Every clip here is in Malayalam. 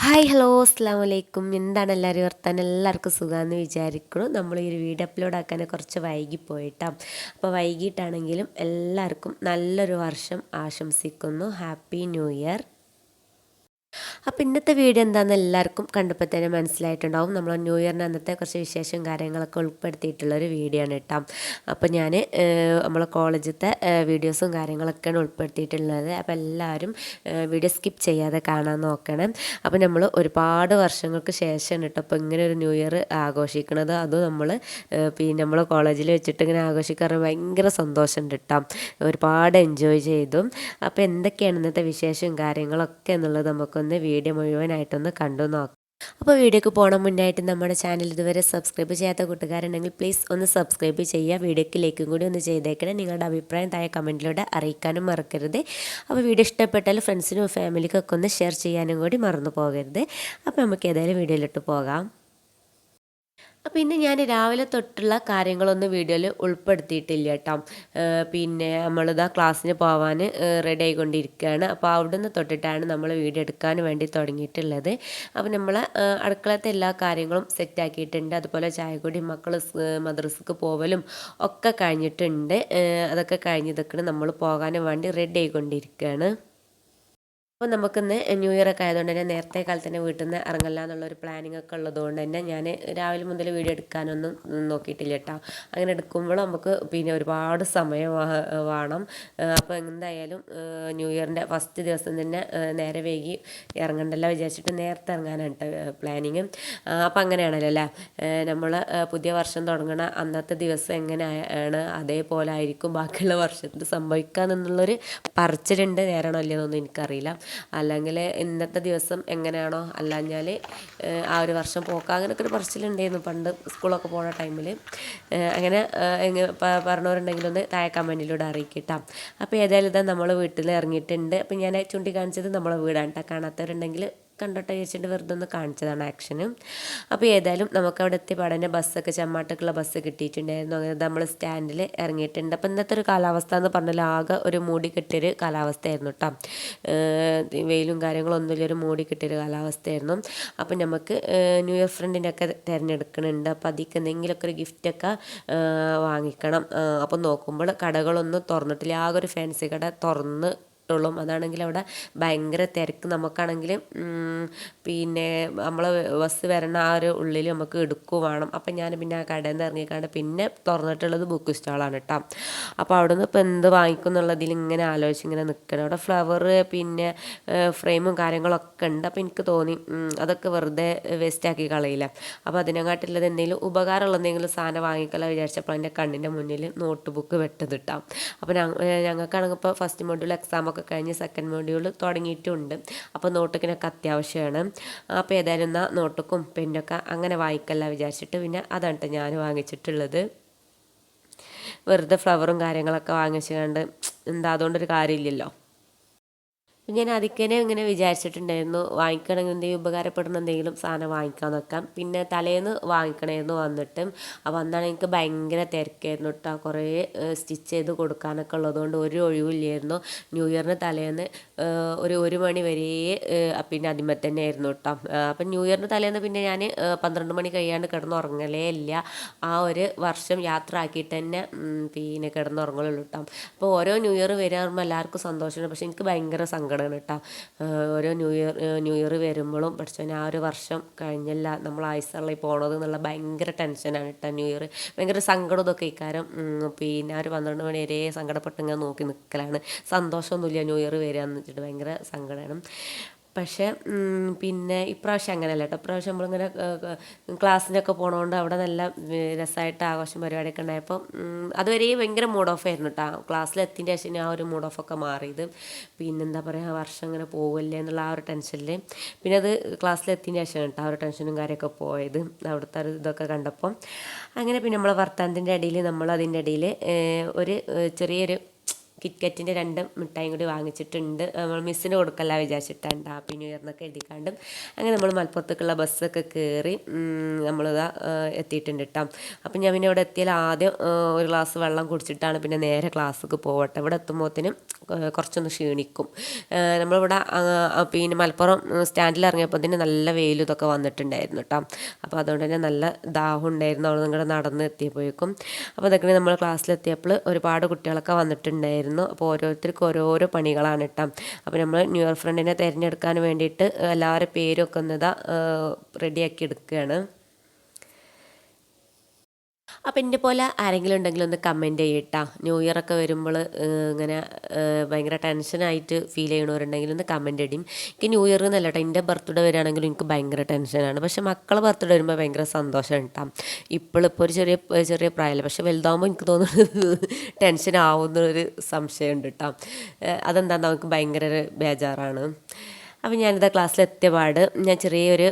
ഹായ് ഹലോ അസ്സാം വലൈക്കും എന്താണ് എല്ലാവരും വർത്താനം? എല്ലാവർക്കും സുഖമെന്ന് വിചാരിക്കുന്നു. നമ്മൾ ഈ ഒരു വീഡിയോ അപ്ലോഡ് ആക്കാൻ കുറച്ച് വൈകി പോയിട്ടാം അപ്പോൾ വൈകിട്ടാണെങ്കിലും എല്ലാവർക്കും നല്ലൊരു വർഷം ആശംസിക്കുന്നു. ഹാപ്പി ന്യൂ ഇയർ അപ്പോൾ ഇന്നത്തെ വീഡിയോ എന്താണെന്ന് എല്ലാവർക്കും കണ്ടപ്പോൾ തന്നെ മനസ്സിലായിട്ടുണ്ടാവും. നമ്മൾ ന്യൂ ഇയറിന് അന്നത്തെ കുറച്ച് വിശേഷം കാര്യങ്ങളൊക്കെ ഉൾപ്പെടുത്തിയിട്ടുള്ളൊരു വീഡിയോ ആണ് കേട്ടോ. അപ്പോൾ ഞാൻ നമ്മളെ കോളേജത്തെ വീഡിയോസും കാര്യങ്ങളൊക്കെയാണ് ഉൾപ്പെടുത്തിയിട്ടുള്ളത്. അപ്പോൾ എല്ലാവരും വീഡിയോ സ്കിപ്പ് ചെയ്യാതെ കാണാൻ നോക്കണം. അപ്പോൾ നമ്മൾ ഒരുപാട് വർഷങ്ങൾക്ക് ശേഷമാണ് കേട്ടോ അപ്പോൾ ഇങ്ങനെ ഒരു ന്യൂ ഇയർ ആഘോഷിക്കുന്നത് അതും നമ്മൾ പിന്നെ നമ്മളെ കോളേജിൽ വെച്ചിട്ട് ഇങ്ങനെ ആഘോഷിക്കാറ് ഭയങ്കര സന്തോഷമുണ്ട് കേട്ടോ. ഒരുപാട് എൻജോയ് ചെയ്തു. അപ്പോൾ എന്തൊക്കെയാണ് ഇന്നത്തെ വിശേഷവും കാര്യങ്ങളൊക്കെ എന്നുള്ളത് നമുക്കൊന്ന് വീഡിയോ മുഴുവനായിട്ടൊന്ന് കണ്ടു നോക്കാം. അപ്പോൾ വീഡിയോക്ക് പോകണം മുന്നായിട്ട് നമ്മുടെ ചാനൽ ഇതുവരെ സബ്സ്ക്രൈബ് ചെയ്യാത്ത കൂട്ടുകാരുണ്ടെങ്കിൽ പ്ലീസ് ഒന്ന് സബ്സ്ക്രൈബ് ചെയ്യുക. വീഡിയോക്ക് ലൈക്കും കൂടി ഒന്ന് ചെയ്തേക്കണം. നിങ്ങളുടെ അഭിപ്രായം താഴെ കമന്റിലൂടെ അറിയിക്കാനും മറക്കരുത്. അപ്പോൾ വീഡിയോ ഇഷ്ടപ്പെട്ടാൽ ഫ്രണ്ട്സിനും ഫാമിലിക്കൊക്കെ ഒന്ന് ഷെയർ ചെയ്യാനും കൂടി മറന്നു പോകരുത്. അപ്പോൾ നമുക്ക് ഏതായാലും വീഡിയോയിലിട്ട് പോകാം. അപ്പോൾ ഇന്ന് ഞാൻ രാവിലെ തൊട്ടുള്ള കാര്യങ്ങളൊന്നും വീഡിയോയിൽ ഉൾപ്പെടുത്തിയിട്ടില്ല കേട്ടോ പിന്നെ നമ്മളിതാ ക്ലാസ്സിന് പോകാൻ റെഡി ആയിക്കൊണ്ടിരിക്കുകയാണ് അപ്പോൾ അവിടുന്ന് തൊട്ടിട്ടാണ് നമ്മൾ വീഡിയോ എടുക്കാൻ വേണ്ടി തുടങ്ങിയിട്ടുള്ളത്. അപ്പോൾ നമ്മൾ അടുക്കളത്തെ എല്ലാ കാര്യങ്ങളും സെറ്റാക്കിയിട്ടുണ്ട്. അതുപോലെ ചായക്കുടി മക്കൾ മദ്രസക്ക് പോവലും ഒക്കെ കഴിഞ്ഞിട്ടുണ്ട്. അതൊക്കെ കഴിഞ്ഞ് നമ്മൾ പോകാൻ വേണ്ടി റെഡി ആയിക്കൊണ്ടിരിക്കുകയാണ് അപ്പോൾ നമുക്കിന്ന് ന്യൂ ഇയർ ഒക്കെ ആയതുകൊണ്ട് തന്നെ നേരത്തെ കാലത്ത് തന്നെ വീട്ടിൽ നിന്ന് ഇറങ്ങില്ല എന്നുള്ളൊരു പ്ലാനിങ് ഒക്കെ ഉള്ളതുകൊണ്ട് തന്നെ ഞാൻ രാവിലെ മുതൽ വീഡിയോ എടുക്കാനൊന്നും നോക്കിയിട്ടില്ല കേട്ടോ. അങ്ങനെ എടുക്കുമ്പോൾ നമുക്ക് പിന്നെ ഒരുപാട് സമയം വേണം. അപ്പോൾ എന്തായാലും ന്യൂ ഇയറിന്റെ ഫസ്റ്റ് ദിവസം തന്നെ നേരെ വൈകി ഇറങ്ങണ്ടല്ല വിചാരിച്ചിട്ട് നേരത്തെ ഇറങ്ങാനാണ് കേട്ടോ പ്ലാനിങ് അപ്പോൾ അങ്ങനെയാണല്ലോ അല്ലേ? നമ്മൾ പുതിയ വർഷം തുടങ്ങണ അന്നത്തെ ദിവസം എങ്ങനെയാണ്? അതേപോലെ ആയിരിക്കും ബാക്കിയുള്ള വർഷത്തിൽ സംഭവിക്കുക എന്നുള്ളൊരു പറച്ചിലുണ്ട്. നേരണമല്ലേ അല്ലയെന്നൊന്നും എനിക്കറിയില്ല. അല്ലെങ്കിൽ ഇന്നത്തെ ദിവസം എങ്ങനെയാണോ അല്ലാഞ്ഞാൽ ആ ഒരു വർഷം പോക്കാം അങ്ങനെയൊക്കെ ഒരു പറച്ചിലുണ്ടായിരുന്നു പണ്ട് സ്കൂളൊക്കെ പോണ ടൈമിൽ അങ്ങനെ പറഞ്ഞവരുണ്ടെങ്കിലൊന്ന് താഴെ കമന്റിലൂടെ അറിയിക്കട്ടാം. അപ്പോൾ ഏതായാലും ഇതാ നമ്മൾ വീട്ടിൽ ഇറങ്ങിയിട്ടുണ്ട്. അപ്പോൾ ഞാൻ ചൂണ്ടിക്കാണിച്ചത് നമ്മളെ വീടാണ് കേട്ടോ കാണാത്തവരുണ്ടെങ്കിൽ കണ്ടോട്ടെ ചോദിച്ചിട്ട് വെറുതെ ഒന്ന് കാണിച്ചതാണ് ആക്ഷന് അപ്പോൾ ഏതായാലും നമുക്ക് അവിടെ എത്തി പഠന ബസ്സൊക്കെ ചെമ്മാട്ടൊക്കെയുള്ള ബസ് കിട്ടിയിട്ടുണ്ടായിരുന്നു. അങ്ങനെ നമ്മൾ സ്റ്റാൻഡിൽ ഇറങ്ങിയിട്ടുണ്ട്. അപ്പോൾ ഇന്നത്തെ ഒരു കാലാവസ്ഥ എന്ന് പറഞ്ഞാൽ ആകെ ഒരു മൂടി കിട്ടിയൊരു കാലാവസ്ഥയായിരുന്നു കേട്ടോ വെയിലും കാര്യങ്ങളൊന്നുമില്ല ഒരു മൂടി കിട്ടിയൊരു കാലാവസ്ഥയായിരുന്നു. അപ്പോൾ നമുക്ക് ന്യൂ ഇയർ ഫ്രണ്ടിന്റെ ഒക്കെ തിരഞ്ഞെടുക്കണുണ്ട്. അപ്പോൾ അതിൽ എന്തെങ്കിലുമൊക്കെ ഒരു ഗിഫ്റ്റൊക്കെ വാങ്ങിക്കണം. അപ്പോൾ നോക്കുമ്പോൾ കടകളൊന്നും തുറന്നിട്ടില്ല. ആകെ ഒരു ഫാൻസി കട തുറന്ന് കിട്ടുള്ളൂ അതാണെങ്കിൽ അവിടെ ഭയങ്കര തിരക്ക്. നമുക്കാണെങ്കിൽ പിന്നെ നമ്മൾ ബസ് വരണ ആ ഒരു ഉള്ളിൽ നമുക്ക് എടുക്കുക വേണം. അപ്പം ഞാൻ പിന്നെ ആ കടയിൽ നിന്ന് ഇറങ്ങിക്കാണ്ട് പിന്നെ തുറന്നിട്ടുള്ളത് ബുക്ക് സ്റ്റാളാണ് കേട്ടോ അപ്പോൾ അവിടെ നിന്ന് ഇപ്പോൾ എന്ത് വാങ്ങിക്കും എന്നുള്ളതിൽ ഇങ്ങനെ ആലോചിച്ച് ഇങ്ങനെ നിൽക്കണം. അവിടെ ഫ്ലവർ പിന്നെ ഫ്രെയിമും കാര്യങ്ങളൊക്കെ ഉണ്ട്. അപ്പോൾ എനിക്ക് തോന്നി അതൊക്കെ വെറുതെ വേസ്റ്റാക്കി കളയില്ല. അപ്പോൾ അതിനെക്കാട്ടുള്ളത് എന്തെങ്കിലും ഉപകാരമുള്ള എന്തെങ്കിലും സാധനം വാങ്ങിക്കല വിചാരിച്ചപ്പോൾ എന്റെ കണ്ണിന്റെ മുന്നിൽ നോട്ട് ബുക്ക് വെട്ടതിട്ടാം അപ്പോൾ ഞങ്ങൾക്കാണെങ്കിൽ ഇപ്പോൾ ഫസ്റ്റ് മൊഡ്യൂൾ എക്സാമൊക്കെ ഒക്കെ കഴിഞ്ഞ് സെക്കൻഡ് മൊഡ്യൂൾ തുടങ്ങിയിട്ടുണ്ട്. അപ്പോൾ നോട്ടുക്കിനൊക്കെ അത്യാവശ്യമാണ് അപ്പോൾ ഏതായാലും എന്നാൽ നോട്ടുക്കും പെന്നൊക്കെ അങ്ങനെ വാങ്ങിക്കല്ല വിചാരിച്ചിട്ട് പിന്നെ അതാണ് ഞാൻ വാങ്ങിച്ചിട്ടുള്ളത്. വെറുതെ ഫ്ലവറും കാര്യങ്ങളൊക്കെ വാങ്ങിച്ചുകൊണ്ട് എന്താ അതുകൊണ്ടൊരു കാര്യമില്ലല്ലോ. ഞാൻ അതിക്കനെ ഇങ്ങനെ വിചാരിച്ചിട്ടുണ്ടായിരുന്നു വാങ്ങിക്കണമെങ്കിൽ എന്തെങ്കിലും ഉപകാരപ്പെടുന്ന എന്തെങ്കിലും സാധനം വാങ്ങിക്കാൻ നോക്കാം പിന്നെ തലേന്ന് വാങ്ങിക്കണമായിരുന്നു വന്നിട്ട്. അപ്പോൾ അന്നാണ് എനിക്ക് ഭയങ്കര തിരക്കായിരുന്നു കേട്ടോ കുറേ സ്റ്റിച്ച് ചെയ്ത് കൊടുക്കാനൊക്കെ ഉള്ളതുകൊണ്ട് ഒരു ഒഴിവില്ലായിരുന്നു. ന്യൂ ഇയറിന് തലേന്ന് ഒരു ഒരു മണി വരെ പിന്നെ അതിമ തന്നെ ആയിരുന്നു കേട്ടോ അപ്പം ന്യൂ ഇയറിന് തലേന്ന് പിന്നെ ഞാൻ പന്ത്രണ്ട് മണി കഴിയാണ്ട് കിടന്നുറങ്ങലേ ഇല്ല. ആ ഒരു വർഷം യാത്ര ആക്കിയിട്ട് തന്നെ പിന്നെ കിടന്നുറങ്ങലുള്ളൂ കേട്ടോ അപ്പോൾ ഓരോ ന്യൂ ഇയർ വരാറുമ്പോൾ എല്ലാവർക്കും സന്തോഷമാണ്. പക്ഷേ എനിക്ക് ഭയങ്കര സങ്കടം സങ്കടമാണ് കേട്ടോ. ഓരോ ന്യൂ ഇയർ ന്യൂ ഇയർ വരുമ്പോഴും പഠിച്ചവൻ ആ ഒരു വർഷം കഴിഞ്ഞല്ല നമ്മൾ ആയുസുള്ള പോണത് എന്നുള്ള ഭയങ്കര ടെൻഷനാണ് കേട്ടോ ന്യൂ ഇയർ. ഭയങ്കര സങ്കടം ഇതൊക്കെ ഇക്കാരം പിന്നെ ഒരു പന്ത്രണ്ട് മണി വരെ സങ്കടപ്പെട്ട് ഇങ്ങനെ നോക്കി നിൽക്കലാണ് സന്തോഷമൊന്നുമില്ല ന്യൂ ഇയർ വരിക എന്ന് വെച്ചിട്ട് ഭയങ്കര സങ്കടമാണ് പക്ഷേ പിന്നെ ഇപ്രാവശ്യം അങ്ങനെയല്ല കേട്ടോ. ഇപ്രാവശ്യം നമ്മളിങ്ങനെ ക്ലാസ്സിനൊക്കെ പോണതുകൊണ്ട് അവിടെ നല്ല രസമായിട്ട് ആഘോഷം പരിപാടിയൊക്കെ ഉണ്ടായപ്പോൾ അതുവരെ ഭയങ്കര മൂഡ് ഓഫ് ആയിരുന്നു കേട്ടോ ക്ലാസ്സിലെത്തിന്റെ ശേഷം ആ ഒരു മൂഡ് ഓഫൊക്കെ മാറിയത്. പിന്നെ എന്താ പറയുക വർഷം ഇങ്ങനെ പോവില്ലേ എന്നുള്ള ആ ഒരു ടെൻഷനിൽ പിന്നെ അത് ക്ലാസ്സിലെത്തിന്റെ ശേഷം കേട്ടോ ആ ഒരു ടെൻഷനും കാര്യമൊക്കെ പോയത്. അവിടുത്തെ ഒരു ഇതൊക്കെ കണ്ടപ്പോൾ അങ്ങനെ പിന്നെ നമ്മളെ വർത്താനത്തിന്റെ ഇടയിൽ നമ്മൾ അതിന്റെ ഇടയിൽ ഒരു ചെറിയൊരു കിറ്റ്കറ്റിന്റെ രണ്ട് മിഠായും കൂടി വാങ്ങിച്ചിട്ടുണ്ട്. നമ്മൾ മിസ്സിന് കൊടുക്കല്ല വിചാരിച്ചിട്ടുണ്ട് ഹാപ്പി ന്യൂ ഇയറിനൊക്കെ എഴുതിക്കാണ്ടും. അങ്ങനെ നമ്മൾ മലപ്പുറത്തേക്കുള്ള ബസ്സൊക്കെ കയറി നമ്മളിതാ എത്തിയിട്ടുണ്ട് കേട്ടോ അപ്പം ഞാൻ പിന്നെ ഇവിടെ എത്തിയാൽ ആദ്യം ഒരു ഗ്ലാസ് വെള്ളം കുടിച്ചിട്ടാണ് പിന്നെ നേരെ ക്ലാസ്സിലേക്ക് പോകട്ടെ ഇവിടെ എത്തുമ്പോഴത്തേനും കുറച്ചൊന്ന് ക്ഷീണിക്കും. നമ്മളിവിടെ പിന്നെ മലപ്പുറം സ്റ്റാൻഡിൽ ഇറങ്ങിയപ്പോൾ തന്നെ നല്ല വെയിലും ഇതൊക്കെ വന്നിട്ടുണ്ടായിരുന്നു കേട്ടോ അപ്പോൾ അതുകൊണ്ട് തന്നെ നല്ല ദാഹം ഉണ്ടായിരുന്നു. അവിടെ നിങ്ങളുടെ നടന്ന് എത്തിയപ്പോഴേക്കും. അപ്പോൾ അതൊക്കെ നമ്മൾ ക്ലാസ്സിലെത്തിയപ്പോൾ ഒരുപാട് കുട്ടികളൊക്കെ വന്നിട്ടുണ്ടായിരുന്നു. ഉണ്ടായിരുന്നു അപ്പോൾ ഓരോരുത്തർക്കും ഓരോരോ പണികളാണ് കേട്ടോ. അപ്പോൾ നമ്മൾ ന്യൂ ഇയർ ഫ്രണ്ടിനെ തിരഞ്ഞെടുക്കാൻ വേണ്ടിയിട്ട് എല്ലാവരുടെ പേരൊക്കെ ഒന്നിതാ റെഡിയാക്കി എടുക്കുകയാണ്. അപ്പം എന്റെ പോലെ ആരെങ്കിലും ഉണ്ടെങ്കിൽ ഒന്ന് കമന്റ് ചെയ്യട്ടാ. ന്യൂ ഇയർ ഒക്കെ വരുമ്പോൾ ഇങ്ങനെ ഭയങ്കര ടെൻഷനായിട്ട് ഫീൽ ചെയ്യണവരുണ്ടെങ്കിൽ ഒന്ന് കമന്റ് ഇടും. എനിക്ക് ന്യൂ ഇയർ എന്നല്ല കേട്ടോ എന്റെ ബർത്ത്ഡേ വരികയാണെങ്കിലും എനിക്ക് ഭയങ്കര ടെൻഷനാണ് പക്ഷേ മക്കളെ ബർത്ത്ഡേ വരുമ്പോൾ ഭയങ്കര സന്തോഷം ഉണ്ടാകും ഇപ്പോഴിപ്പോൾ ഒരു ചെറിയ ചെറിയ പ്രായമല്ല പക്ഷേ വലുതാകുമ്പോൾ എനിക്ക് തോന്നുന്നത് ടെൻഷൻ ആവുന്ന ആവുന്നൊരു സംശയമുണ്ട് കേട്ടോ അതെന്താണെന്ന് നമുക്ക് ഭയങ്കര ബേജാറാണ്. അപ്പോൾ ഞാനിത് ക്ലാസ്സിലെത്തിയ പാട് ഞാൻ ചെറിയൊരു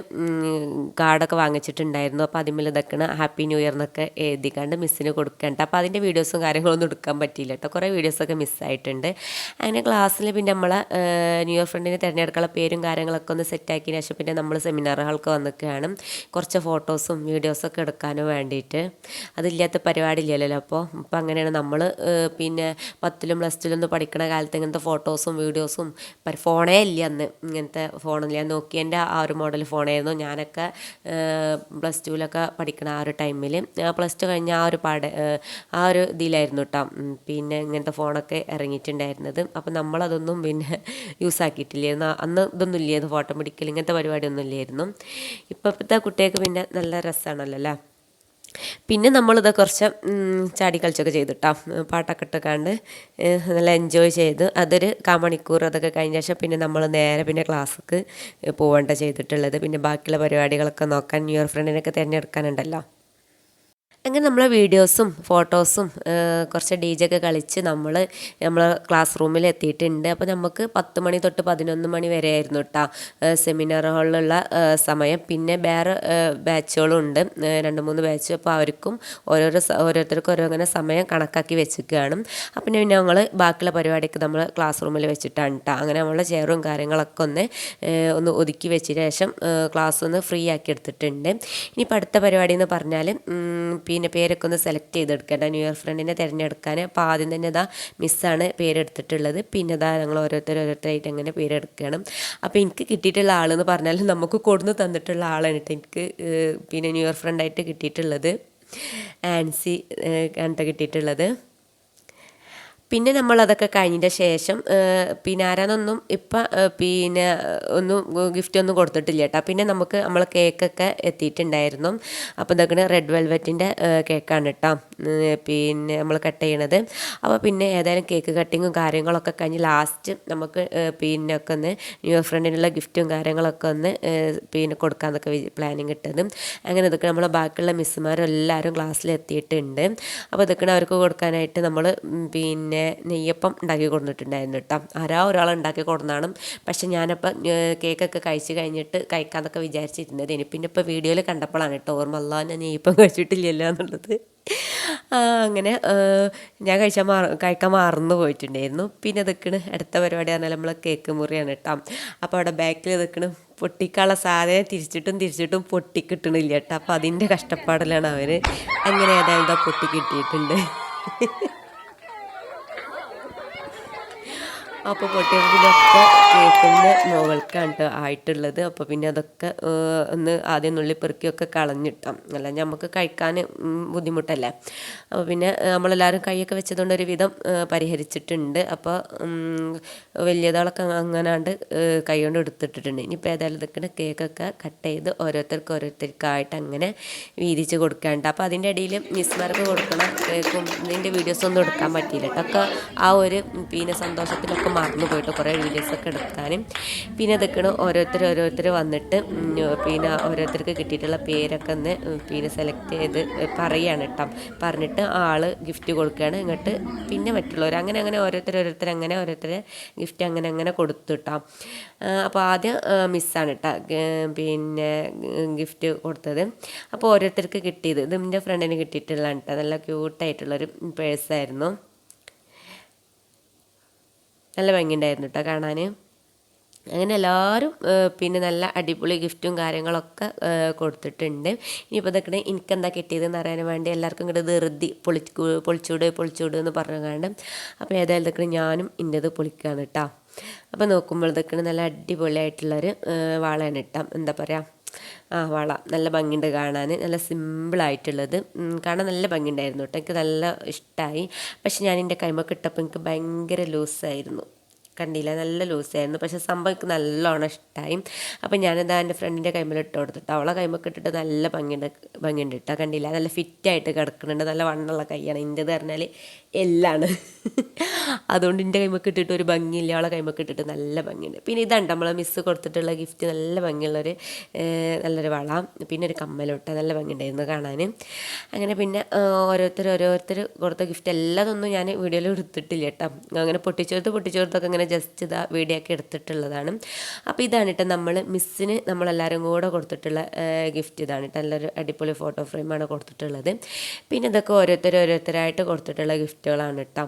കാർഡൊക്കെ വാങ്ങിച്ചിട്ടുണ്ടായിരുന്നു. അപ്പോൾ അതിന്മേൽ ഇതൊക്കെയാണ് ഹാപ്പി ന്യൂ ഇയർ എന്നൊക്കെ എഴുതിക്കാണ്ട് മിസ്സിന് കൊടുക്കേണ്ട. അപ്പോൾ അതിന്റെ വീഡിയോസും കാര്യങ്ങളൊന്നും എടുക്കാൻ പറ്റിയില്ല കേട്ടോ. കുറേ വീഡിയോസൊക്കെ മിസ്സായിട്ടുണ്ട്. അങ്ങനെ ക്ലാസ്സിൽ പിന്നെ നമ്മളെ ന്യൂ ഇയർ ഫ്രണ്ടിനെ തിരഞ്ഞെടുക്കാനുള്ള പേരും കാര്യങ്ങളൊക്കെ ഒന്ന് സെറ്റാക്കിയതിന് ശേഷം പിന്നെ നമ്മൾ സെമിനാറുകൾക്ക് വന്നിക്കുകയാണ് കുറച്ച് ഫോട്ടോസും വീഡിയോസൊക്കെ എടുക്കാനും വേണ്ടിയിട്ട്. അതില്ലാത്ത പരിപാടി ഇല്ലല്ലോ അപ്പോൾ അപ്പോൾ അങ്ങനെയാണ് നമ്മൾ പിന്നെ പത്തിലും പ്ലസ് ടുവിലൊന്നും പഠിക്കണ കാലത്ത് ഇങ്ങനത്തെ ഫോട്ടോസും വീഡിയോസും ഫോണേ ഇല്ല അന്ന്. ഇങ്ങനത്തെ ഞാൻ നോക്കിയന്റെ ആ ഒരു മോഡൽ ഫോണായിരുന്നു ഞാനൊക്കെ പ്ലസ് ടുവിലൊക്കെ പഠിക്കണ ആ ഒരു ടൈമിൽ പ്ലസ് ടു കഴിഞ്ഞ ആ ഒരു പാട ആ ഒരു ഇതിലായിരുന്നു കേട്ടോ പിന്നെ ഇങ്ങനത്തെ ഫോണൊക്കെ ഇറങ്ങിയിട്ടുണ്ടായിരുന്നത്. അപ്പം നമ്മളതൊന്നും പിന്നെ യൂസ് ആക്കിയിട്ടില്ലായിരുന്നു. അന്ന് ഇതൊന്നും ഇല്ലായിരുന്നു. ഫോട്ടോ പിടിക്കൽ ഇങ്ങനത്തെ പരിപാടിയൊന്നും ഇല്ലായിരുന്നു. ഇപ്പോഴത്തെ കുട്ടികൾക്ക് പിന്നെ നല്ല രസമാണല്ലോ അല്ലേ പിന്നെ നമ്മളിത് കുറച്ച് ചാടി കളിച്ചൊക്കെ ചെയ്തിട്ടാ. പാട്ടൊക്കെ ഇട്ടക്കാണ്ട് നല്ല എൻജോയ് ചെയ്ത് അതൊരു കാമണിക്കൂർ അതൊക്കെ കഴിഞ്ഞ ശേഷം പിന്നെ നമ്മൾ നേരെ പിന്നെ ക്ലാസ്സിക്ക് പോവേണ്ട ചെയ്തിട്ടുള്ളത്. പിന്നെ ബാക്കിയുള്ള പരിപാടികളൊക്കെ നോക്കാൻ ന്യൂ ഇയർ ഫ്രണ്ടിനൊക്കെ തിരഞ്ഞെടുക്കാനുണ്ടല്ലോ. അങ്ങനെ നമ്മളെ വീഡിയോസും ഫോട്ടോസും കുറച്ച് ഡി ജെ ഒക്കെ കളിച്ച് നമ്മൾ നമ്മൾ ക്ലാസ് റൂമിൽ എത്തിയിട്ടുണ്ട്. അപ്പോൾ നമുക്ക് പത്ത് മണി തൊട്ട് പതിനൊന്ന് മണി വരെ ആയിരുന്നു കേട്ടോ സെമിനാർ ഹാളിലുള്ള സമയം. പിന്നെ വേറെ ബാച്ചുകളും ഉണ്ട് രണ്ട് മൂന്ന് ബാച്ച്. അപ്പോൾ അവർക്കും ഓരോരോ ഓരോരുത്തർക്കും ഓരോ അങ്ങനെ സമയം കണക്കാക്കി വെച്ചിരിക്കുകയാണ്. അപ്പം പിന്നെ ഞങ്ങൾ ബാക്കിയുള്ള പരിപാടിയൊക്കെ നമ്മൾ ക്ലാസ് റൂമിൽ വെച്ചിട്ടാണ് കേട്ടോ അങ്ങനെ നമ്മളെ ചെയറും കാര്യങ്ങളൊക്കെ ഒന്ന് ഒന്ന് ഒതുക്കി വെച്ചതിന് ശേഷം ക്ലാസ് ഒന്ന് ഫ്രീ ആക്കി എടുത്തിട്ടുണ്ട്. ഇനിയിപ്പോൾ അടുത്ത പരിപാടി എന്ന് പറഞ്ഞാൽ പിന്നെ പേരൊക്കെ ഒന്ന് സെലക്ട് ചെയ്തെടുക്കേണ്ട ന്യൂ ഇയർ ഫ്രണ്ടിനെ തിരഞ്ഞെടുക്കാൻ. അപ്പോൾ ആദ്യം തന്നെ ഇതാ മിസ്സാണ് പേരെടുത്തിട്ടുള്ളത്. പിന്നെ ഇതാ ഞങ്ങൾ ഓരോരുത്തർ ഓരോരുത്തരായിട്ട് അങ്ങനെ പേരെടുക്കണം അപ്പോൾ എനിക്ക് കിട്ടിയിട്ടുള്ള ആളെന്ന് പറഞ്ഞാൽ നമുക്ക് കൊടുന്ന് തന്നിട്ടുള്ള ആളാണ് കേട്ടോ എനിക്ക് പിന്നെ ന്യൂ ഇയർ ഫ്രണ്ടായിട്ട് കിട്ടിയിട്ടുള്ളത്. ആൻസി കണ്ട കിട്ടിയിട്ടുള്ളത്. പിന്നെ നമ്മൾ അതൊക്കെ കഴിഞ്ഞതിന്റെ ശേഷം പിന്നെ ആരാന്നൊന്നും ഇപ്പം പിന്നെ ഒന്നും ഗിഫ്റ്റ് ഒന്നും കൊടുത്തിട്ടില്ല കേട്ടോ. പിന്നെ നമുക്ക് നമ്മൾ കേക്കൊക്കെ എത്തിയിട്ടുണ്ടായിരുന്നു. അപ്പോൾ ഇതൊക്കെ റെഡ് വെൽവെറ്റിന്റെ കേക്കാണ് കേട്ടോ. പിന്നെ നമ്മൾ കട്ട് ചെയ്യണത്. അപ്പോൾ പിന്നെ ഏതായാലും കേക്ക് കട്ടിങ്ങും കാര്യങ്ങളൊക്കെ കഴിഞ്ഞ് ലാസ്റ്റ് നമുക്ക് പിന്നെ ഒക്കെ ഒന്ന് ന്യൂ ഇയർ ഫ്രണ്ടിനുള്ള ഗിഫ്റ്റും കാര്യങ്ങളൊക്കെ ഒന്ന് പിന്നെ കൊടുക്കാമെന്നൊക്കെ പ്ലാനിങ് ഇട്ടത്. അങ്ങനെ ഇതൊക്കെ നമ്മളെ ബാക്കിയുള്ള മിസ്സുമാരെല്ലാവരും ക്ലാസ്സിൽ എത്തിയിട്ടുണ്ട് അപ്പോൾ ഇതൊക്കെ അവർക്ക് കൊടുക്കാനായിട്ട് നമ്മൾ പിന്നെ പിന്നെ നെയ്യപ്പം ഉണ്ടാക്കി കൊടുത്തിട്ടുണ്ടായിരുന്നു കേട്ടോ. ആരാ ഒരാൾ ഉണ്ടാക്കി കൊടുന്നാണ്. പക്ഷെ ഞാനപ്പോൾ കേക്കൊക്കെ കഴിച്ച് കഴിഞ്ഞിട്ട് കഴിക്കാമെന്നൊക്കെ വിചാരിച്ചിരുന്നത്. ഇനി പിന്നെ ഇപ്പോൾ വീഡിയോയിൽ കണ്ടപ്പോഴാണ് കേട്ടോ ഓർമ്മ. അല്ല ഞാൻ നെയ്യപ്പം കഴിച്ചിട്ടില്ലല്ലോ എന്നുള്ളത്. അങ്ങനെ ഞാൻ കഴിച്ചാൽ മാറ കഴിക്കാൻ മറന്നു പോയിട്ടുണ്ടായിരുന്നു. പിന്നെ നിൽക്കണ് അടുത്ത പരിപാടി നമ്മൾ കേക്ക് മുറിയാണ് കേട്ടോ. അപ്പോൾ അവിടെ ബാക്കിൽ നിൽക്കണ് പൊട്ടിക്കാനുള്ള സാധനം തിരിച്ചിട്ടും തിരിച്ചിട്ടും പൊട്ടി കിട്ടണില്ല കേട്ടോ. അപ്പോൾ അതിന്റെ കഷ്ടപ്പാടിലാണ് അവർ അങ്ങനെ ഏതായാലും പൊട്ടി കിട്ടിയിട്ടുണ്ട്. അപ്പോൾ പൊട്ടിയതിലൊക്കെ കേക്കിന്റെ മുകൾക്കാണ് ആയിട്ടുള്ളത്. അപ്പോൾ പിന്നെ അതൊക്കെ ഒന്ന് ആദ്യം നുള്ളി പെറുക്കിയൊക്കെ കളഞ്ഞിട്ടാം. അല്ല നമുക്ക് കഴിക്കാൻ ബുദ്ധിമുട്ടല്ലേ? അപ്പോൾ പിന്നെ നമ്മളെല്ലാവരും കൈയൊക്കെ വെച്ചതുകൊണ്ട് ഒരു വിധം പരിഹരിച്ചിട്ടുണ്ട്. അപ്പോൾ വലിയതാളൊക്കെ അങ്ങനാണ്ട് കൈ കൊണ്ട് എടുത്തിട്ടിട്ടുണ്ട്. ഇനിയിപ്പോൾ ഏതായാലും ഇതൊക്കെ കേക്കൊക്കെ കട്ട് ചെയ്ത് ഓരോരുത്തർക്ക് ഓരോരുത്തർക്കായിട്ട് അങ്ങനെ വീതിച്ച് കൊടുക്കാണ്ട് അപ്പോൾ അതിന്റെ ഇടയിൽ മിസ്മാർക്ക് കൊടുക്കണം കേക്കും ഇതിന്റെ വീഡിയോസൊന്നും എടുക്കാൻ പറ്റിയില്ല കേട്ടോ ആ ഒരു പിന്നെ സന്തോഷത്തിലൊക്കെ മറന്നു പോയിട്ട് കുറേ വീഡിയോസൊക്കെ എടുക്കാനും. പിന്നെ അതൊക്കെയാണ് ഓരോരുത്തർ ഓരോരുത്തർ വന്നിട്ട് പിന്നെ ഓരോരുത്തർക്ക് കിട്ടിയിട്ടുള്ള പേരൊക്കെ ഒന്ന് പിന്നെ സെലക്ട് ചെയ്ത് പറയുകയാണ് കേട്ടോ. പറഞ്ഞിട്ട് ആൾ ഗിഫ്റ്റ് കൊടുക്കുകയാണ്. ഇങ്ങോട്ട് പിന്നെ മറ്റുള്ളവർ അങ്ങനെ അങ്ങനെ ഓരോരുത്തർ ഓരോരുത്തർ അങ്ങനെ ഓരോരുത്തർ ഗിഫ്റ്റ് അങ്ങനെ അങ്ങനെ കൊടുത്തു കേട്ടോ. അപ്പോൾ ആദ്യം മിസ്സാണ് കേട്ടോ പിന്നെ ഗിഫ്റ്റ് കൊടുത്തത്. അപ്പോൾ ഓരോരുത്തർക്ക് കിട്ടിയത്. ഇത് എന്റെ ഫ്രണ്ടിന് കിട്ടിയിട്ടുള്ളതാണ് കേട്ടോ. നല്ല ക്യൂട്ടായിട്ടുള്ളൊരു പേഴ്സായിരുന്നു നല്ല ഭംഗിയുണ്ടായിരുന്നു കേട്ടോ കാണാൻ അങ്ങനെ എല്ലാവരും പിന്നെ നല്ല അടിപൊളി ഗിഫ്റ്റും കാര്യങ്ങളൊക്കെ കൊടുത്തിട്ടുണ്ട്. ഇനിയിപ്പോൾ ഇതൊക്കെ എനിക്കെന്താ കിട്ടിയതെന്ന് അറിയാൻ വേണ്ടി എല്ലാവർക്കും ഇങ്ങോട്ട് ധൃതി പൊളി പൊളിച്ചൂട് പൊളിച്ചൂട് എന്ന് പറഞ്ഞു കാണും അപ്പോൾ ഏതായാലും ഇതൊക്കെ ഞാനും ഇന്റെത് പൊളിക്കുകയാണ് കേട്ടോ അപ്പോൾ നോക്കുമ്പോൾ ഇതൊക്കെ നല്ല അടിപൊളിയായിട്ടുള്ളൊരു വാളയാണ് ഇട്ടാം എന്താ പറയുക ആ വള. നല്ല ഭംഗിയുണ്ട് കാണാൻ. നല്ല സിമ്പിളായിട്ടുള്ളത് കാണാൻ നല്ല ഭംഗിയുണ്ടായിരുന്നു കേട്ടോ. എനിക്ക് നല്ല ഇഷ്ടമായി പക്ഷെ ഞാൻ എന്റെ കൈമൊക്കെ ഇട്ടപ്പോൾ എനിക്ക് ഭയങ്കര ലൂസായിരുന്നു കണ്ടില്ല നല്ല ലൂസായിരുന്നു. പക്ഷേ സംഭവം നല്ലോണം ഇഷ്ടമായി അപ്പം ഞാനെന്താ എന്റെ ഫ്രണ്ടിന്റെ കൈമേൽ ഇട്ട് കൊടുത്തിട്ട് അവളെ കൈമൊക്കെ ഇട്ടിട്ട് നല്ല ഭംഗിയുണ്ട് ഭംഗിയുണ്ട് ഇട്ടാ കണ്ടില്ല നല്ല ഫിറ്റായിട്ട് കിടക്കുന്നുണ്ട്. നല്ല വണ്ണുള്ള കൈയാണ്. എന്റെത് പറഞ്ഞാൽ എല്ലാണ്. അതുകൊണ്ട് എന്റെ കൈമൊക്കെ ഇട്ടിട്ട് ഒരു ഭംഗിയില്ല. അവളെ കൈമൊക്കെ ഇട്ടിട്ട് നല്ല ഭംഗിയുണ്ട്. പിന്നെ ഇതാണ് നമ്മളെ മിസ്സ് കൊടുത്തിട്ടുള്ള ഗിഫ്റ്റ് നല്ല ഭംഗിയുള്ളൊരു നല്ലൊരു വള. പിന്നെ ഒരു കമ്മലോട്ട. നല്ല ഭംഗിയുണ്ടായിരുന്നു കാണാൻ. അങ്ങനെ പിന്നെ ഓരോരുത്തർ ഓരോരുത്തർ കൊടുത്ത ഗിഫ്റ്റ് എല്ലാതൊന്നും ഞാൻ വീഡിയോയിൽ എടുത്തിട്ടില്ല കേട്ടോ. അങ്ങനെ പൊട്ടിച്ചോർത്ത് പൊട്ടിച്ചോർത്തൊക്കെ ഇങ്ങനെ ജസ്റ്റ് ഇതാ വീഡിയോ ഒക്കെ എടുത്തിട്ടുള്ളതാണ്. അപ്പോൾ ഇതാണ് കേട്ടോ നമ്മൾ മിസ്സിന് നമ്മളെല്ലാവരും കൂടെ കൊടുത്തിട്ടുള്ള ഗിഫ്റ്റ് ഇതാണ് കേട്ടോ നല്ലൊരു അടിപൊളി ഫോട്ടോ ഫ്രെയിമാണ് കൊടുത്തിട്ടുള്ളത്. പിന്നെ ഇതൊക്കെ ഓരോരുത്തർ ഓരോരുത്തരായിട്ട് കൊടുത്തിട്ടുള്ള ഗിഫ്റ്റുകളാണ് കേട്ടോ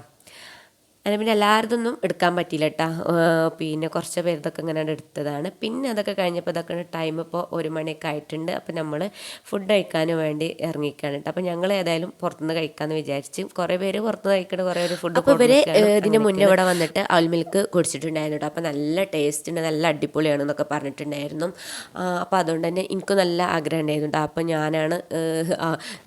അങ്ങനെ പിന്നെ എല്ലാവരതൊന്നും എടുക്കാൻ പറ്റിയില്ല കേട്ടോ പിന്നെ കുറച്ച് പേരതൊക്കെ ഇങ്ങനെ എടുത്തതാണ്. പിന്നെ അതൊക്കെ കഴിഞ്ഞപ്പോൾ ഇതൊക്കെ ടൈം ഇപ്പോൾ ഒരു മണിയൊക്കെ ആയിട്ടുണ്ട്. അപ്പോൾ നമ്മൾ ഫുഡ് കഴിക്കാൻ വേണ്ടി ഇറങ്ങിക്കാണ് കേട്ടോ അപ്പോൾ ഞങ്ങൾ ഏതായാലും പുറത്തുനിന്ന് കഴിക്കാമെന്ന് വിചാരിച്ച് കുറേ പേര് പുറത്തുനിന്ന് കഴിക്കണം കുറേ ഒരു ഫുഡ് അപ്പോൾ ഇവർ ഇതിന്റെ മുന്നേ ഇവിടെ വന്നിട്ട് അവൽ മിൽക്ക് കുടിച്ചിട്ടുണ്ടായിരുന്നു കേട്ടോ അപ്പോൾ നല്ല ടേസ്റ്റ് ഉണ്ട് നല്ല അടിപൊളിയാണ് എന്നൊക്കെ പറഞ്ഞിട്ടുണ്ടായിരുന്നു. അപ്പോൾ അതുകൊണ്ട് തന്നെ എനിക്ക് നല്ല ആഗ്രഹം ഉണ്ടായിരുന്നു അപ്പോൾ ഞാനാണ്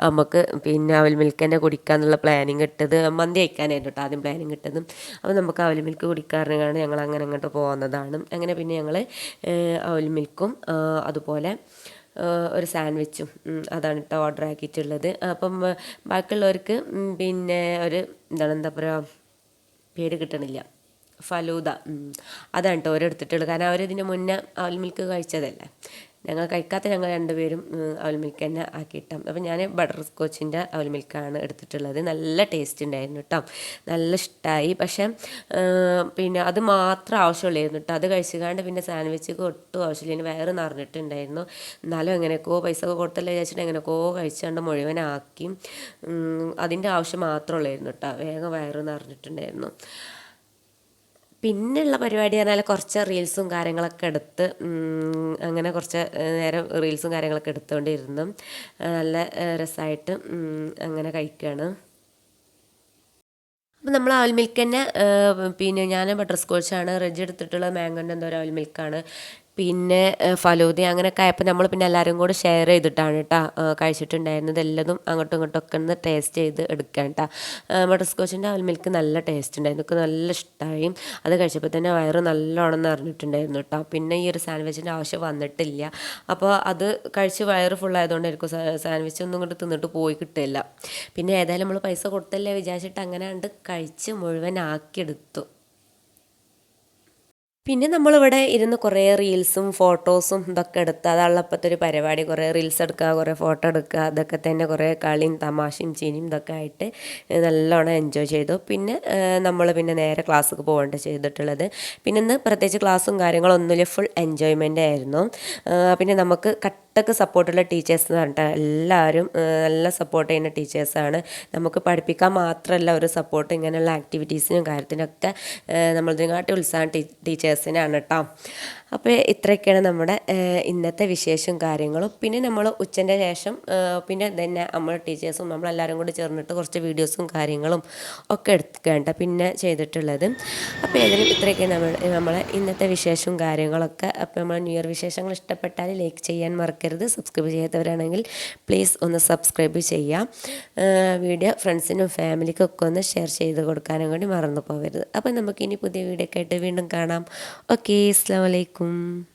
നമുക്ക് പിന്നെ അവൽ മിൽക്ക് തന്നെ കുടിക്കാന്നുള്ള പ്ലാനിങ് ഇട്ടത്. മന്തി കഴിക്കാനായിരുന്നു കേട്ടോ ആദ്യം പ്ലാനിങ് ഇട്ടതും. അപ്പോൾ നമുക്ക് അവൽ മിൽക്ക് കുടിക്കാറിനാണ് ഞങ്ങൾ അങ്ങനെ അങ്ങോട്ട് പോകുന്നതാണ്. അങ്ങനെ പിന്നെ ഞങ്ങൾ അവൽ മിൽക്കും അതുപോലെ ഒരു സാൻഡ്വിച്ചും അതാണ് കേട്ടോ ഓർഡർ ആക്കിയിട്ടുള്ളത്. അപ്പം ബാക്കിയുള്ളവർക്ക് പിന്നെ ഒരു എന്താണ് എന്താ പറയുക പേര് കിട്ടണില്ല. ഫലൂദ അതാണ് കേട്ടോ ഓരെടുത്തിട്ടുള്ളത് കാരണം അവരിതിന് മുന്നേ അവൽ മിൽക്ക് കഴിച്ചതല്ലേ. ഞങ്ങൾ കഴിക്കാത്ത ഞങ്ങൾ രണ്ടുപേരും അവൽ മിൽക്ക് തന്നെ ആക്കിയിട്ടാം. അപ്പോൾ ഞാൻ ബട്ടർ സ്കോച്ചിന്റെ അവൽ മിൽക്കാണ് എടുത്തിട്ടുള്ളത്. നല്ല ടേസ്റ്റ് ഉണ്ടായിരുന്നു കേട്ടോ നല്ല ഇഷ്ടമായി പക്ഷേ പിന്നെ അത് മാത്രം ആവശ്യമുള്ളായിരുന്നു കേട്ടോ അത് കഴിച്ചുകാണ്ട് പിന്നെ സാൻഡ്വിച്ച് ഒട്ടും ആവശ്യമില്ല. ഇനി വയറ് നിറഞ്ഞിട്ടുണ്ടായിരുന്നു എന്നാലും എങ്ങനെയൊക്കെയോ പൈസ ഒക്കെ കൊടുത്തല്ലേ വിചാരിച്ചിട്ട് എങ്ങനെയൊക്കെയോ കഴിച്ചുകൊണ്ട് മുഴുവനാക്കി. അതിന്റെ ആവശ്യം മാത്രമുള്ളായിരുന്നു കേട്ടോ വേഗം വയറ് നിറഞ്ഞിട്ടുണ്ടായിരുന്നു പിന്നെയുള്ള പരിപാടി പറഞ്ഞാൽ കുറച്ച് റീൽസും കാര്യങ്ങളൊക്കെ എടുത്ത് അങ്ങനെ കുറച്ച് നേരം റീൽസും കാര്യങ്ങളൊക്കെ എടുത്തുകൊണ്ടിരുന്നു നല്ല രസമായിട്ട് അങ്ങനെ കഴിക്കുകയാണ് അപ്പോൾ നമ്മൾ അവൽ മിൽക്ക് തന്നെ പിന്നെ ഞാൻ ബട്ടർ സ്കോച്ചാണ് റെജ് എടുത്തിട്ടുള്ള മാങ്കോന്റെ എന്തോ ഒരു അവൽ മിൽക്കാണ്. പിന്നെ ഫലൂദ അങ്ങനെയൊക്കെ ആയപ്പോൾ നമ്മൾ പിന്നെ എല്ലാവരും കൂടെ ഷെയർ ചെയ്തിട്ടാണ് കേട്ടോ കഴിച്ചിട്ടുണ്ടായിരുന്നത്. എല്ലതും അങ്ങോട്ടും ഇങ്ങോട്ടും ഒക്കെ ഒന്ന് ടേസ്റ്റ് ചെയ്ത് എടുക്കാൻ കേട്ടോ ബട്ടർസ്കോച്ചിന്റെ അവൽ മിൽക്ക് നല്ല ടേസ്റ്റ് ഉണ്ടായിരുന്നു. എനിക്ക് നല്ല ഇഷ്ടമായി അത് കഴിച്ചപ്പോൾ തന്നെ വയറ് നല്ലോണം നിറഞ്ഞിട്ടുണ്ടായിരുന്നു കേട്ടോ പിന്നെ ഈ ഒരു സാൻഡ്വിച്ചിന്റെ ആവശ്യം വന്നിട്ടില്ല. അപ്പോൾ അത് കഴിച്ച് വയറ് ഫുള്ളായതുകൊണ്ടായിരിക്കും സാൻഡ്വിച്ച് ഒന്നും ഇങ്ങോട്ട് തിന്നിട്ട് പോയി കിട്ടില്ല. പിന്നെ ഏതായാലും നമ്മൾ പൈസ കൊടുത്തല്ലേ വിചാരിച്ചിട്ട് അങ്ങനെ കണ്ട് കഴിച്ച് മുഴുവൻ ആക്കിയെടുത്തു പിന്നെ നമ്മളിവിടെ ഇരുന്ന് കുറേ റീൽസും ഫോട്ടോസും ഇതൊക്കെ എടുത്ത് അതുള്ളപ്പോഴത്തെ ഒരു പരിപാടി. കുറേ റീൽസ് എടുക്കുക കുറേ ഫോട്ടോ എടുക്കുക അതൊക്കെ തന്നെ കുറേ കളിയും തമാശയും ചീനിയും ഇതൊക്കെ ആയിട്ട് നല്ലോണം എൻജോയ് ചെയ്തു. പിന്നെ നമ്മൾ പിന്നെ നേരെ ക്ലാസ്സിൽ പോകേണ്ട ചെയ്തിട്ടുള്ളത്. പിന്നെ ഇന്ന് പ്രത്യേകിച്ച് ക്ലാസ്സും കാര്യങ്ങളൊന്നുമില്ല ഫുൾ എൻജോയ്മെന്റ് ആയിരുന്നു. പിന്നെ നമുക്ക് കട്ടക്ക് സപ്പോർട്ടുള്ള ടീച്ചേഴ്സ് എന്ന് പറഞ്ഞിട്ട് എല്ലാവരും നല്ല സപ്പോർട്ട് ചെയ്യുന്ന ടീച്ചേഴ്സാണ് നമുക്ക് പഠിപ്പിക്കാൻ മാത്രമല്ല ഒരു സപ്പോർട്ട് ഇങ്ങനെയുള്ള ആക്ടിവിറ്റീസിനും കാര്യത്തിനൊക്കെ നമ്മളിതിനെക്കാട്ടി ഉത്സാഹം ടീച്ചേഴ്സ് ടീച്ചേഴ്സിനാണ് കേട്ടോ അപ്പോൾ ഇത്രയൊക്കെയാണ് നമ്മുടെ ഇന്നത്തെ വിശേഷം കാര്യങ്ങളും. പിന്നെ നമ്മൾ ഉച്ചന്റെ ശേഷം പിന്നെ തന്നെ നമ്മൾ ടീച്ചേഴ്സും നമ്മളെല്ലാവരും കൂടി ചേർന്നിട്ട് കുറച്ച് വീഡിയോസും കാര്യങ്ങളും ഒക്കെ എടുക്കേണ്ട പിന്നെ ചെയ്തിട്ടുള്ളത്. അപ്പോൾ ഏതായാലും ഇത്രയൊക്കെയാണ് നമ്മൾ നമ്മളെ ഇന്നത്തെ വിശേഷവും കാര്യങ്ങളൊക്കെ അപ്പോൾ നമ്മൾ ന്യൂ ഇയർ വിശേഷങ്ങൾ ഇഷ്ടപ്പെട്ടാൽ ലൈക്ക് ചെയ്യാൻ മറക്കരുത്. സബ്സ്ക്രൈബ് ചെയ്യാത്തവരാണെങ്കിൽ പ്ലീസ് ഒന്ന് സബ്സ്ക്രൈബ് ചെയ്യാം. വീഡിയോ ഫ്രണ്ട്സിനും ഫാമിലിക്കും ഒക്കെ ഒന്ന് ഷെയർ ചെയ്ത് കൊടുക്കാനും കൂടി മറന്നു പോകരുത്. അപ്പോൾ നമുക്കിനി പുതിയ വീഡിയോ ഒക്കെ ആയിട്ട് വീണ്ടും കാണാം. ഓക്കെ അസ്സാം വലൈക്കും 嗯